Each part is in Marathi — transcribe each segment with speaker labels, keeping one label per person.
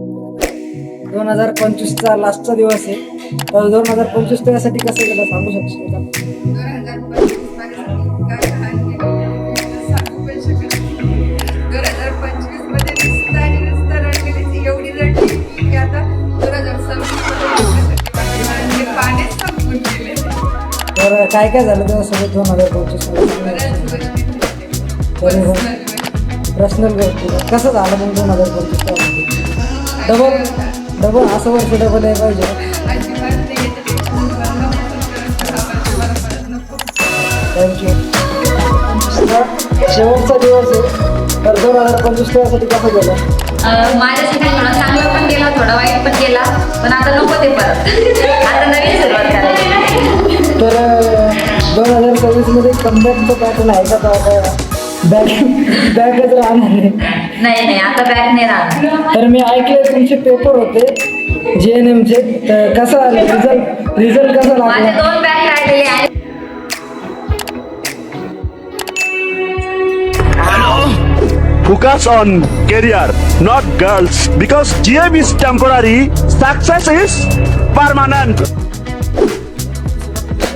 Speaker 1: दोन हजार पंचवीसचा लास्टचा दिवस आहे. तर दोन हजार पंचवीस त्यासाठी कसं गेलं सांगू शकशील तर काय काय झालं त्यासोबत दोन हजार पंचवीस. पर्सनल गोष्टी कसं झालं मग दोन हजार पंचवीस डबल डबल असं वर्ष डबल आहे पाहिजे थँक्यू शेवटचा दिवस आहे. तर दोन हजार पंचवीस त्यासाठी कसं गेलं?
Speaker 2: अं, माझ्यासाठी थोडा चांगला पण गेला थोडा वाईट पण गेला पण आता नको ते परत. आता नवीन सुरुवात करायची.
Speaker 1: तर दोन हजार सव्वीसमध्ये कमबॅकचं पॅटर्न आहे का बॅक बॅकच राहणार आहे
Speaker 2: नाही। नाही आता बॅग नाही राहणार
Speaker 1: तर मी ऐकले तुमचे पेपर होते जे एन एमचे तर कसं आलं रिझल्ट रिझल्ट कसा
Speaker 2: माझे
Speaker 1: लागला
Speaker 2: दोन बॅग राहिलेले आहेत
Speaker 3: Focus on career, not girls. Because GM is temporary, success is permanent.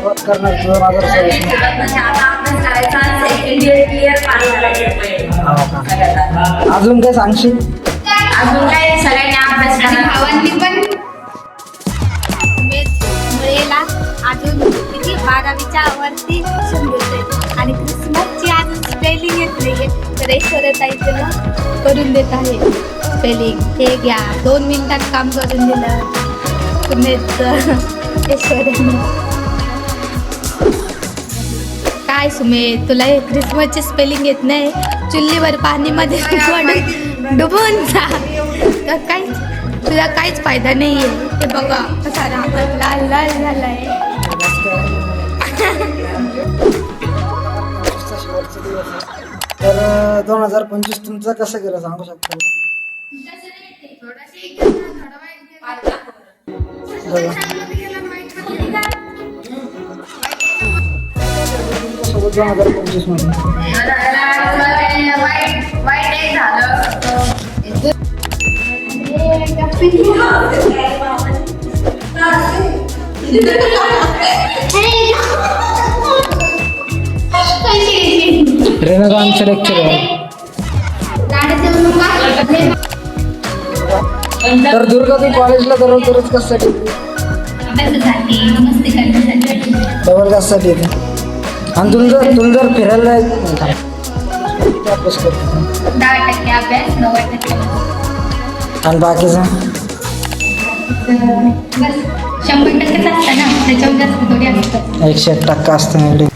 Speaker 1: सुरुवात करणार दोन हजार सव्वीस
Speaker 2: म्हणजे
Speaker 1: अजून काय सांगशील?
Speaker 2: अजून काय सगळ्यांनी अभ्यास करा.
Speaker 4: भावांनी पण
Speaker 5: मेला अजून किती बारावीच्या वरती आणि क्रिसमसची अजून स्पेलिंग येत नाहीये तर ऐश्वर्याताईचं ना करून देत आहे. स्पेलिंग हे घ्या. दोन मिनिटात काम करून दिलं. सुमेत ऐश्वर्याने काय सुमे तुला हे क्रिसमसची स्पेलिंग येत नाही. चुल्लीवर पाणीमध्ये डुबून डुबून जा. तर काय? तुझा काहीच फायदा नाही आहे. ते बघा कसा रामन लाल लाल झालाय.
Speaker 1: आहे तर दोन हजार पंचवीस तुमचं कसं गेलं? सांगू शकता दोन हजार
Speaker 2: पंचवीसमध्ये
Speaker 1: रेणुका आमचे लेक्चर आहे. तर दुर्गा तू कॉलेजला दररोज दररोज कशासाठी?
Speaker 5: अभ्यासासाठी मस्ती
Speaker 1: आणि तुला जर तुला जर फिरायला जायचं- थांब. किती अभ्यास करतो
Speaker 5: दहा टक्के अभ्यास नव्वद टक्के
Speaker 1: आणि बाकीचं?
Speaker 5: बस. शंभर टक्केच असतं ना त्याच्यावर जास्त थोडी असतं.
Speaker 1: एकशे एक टक्का असतं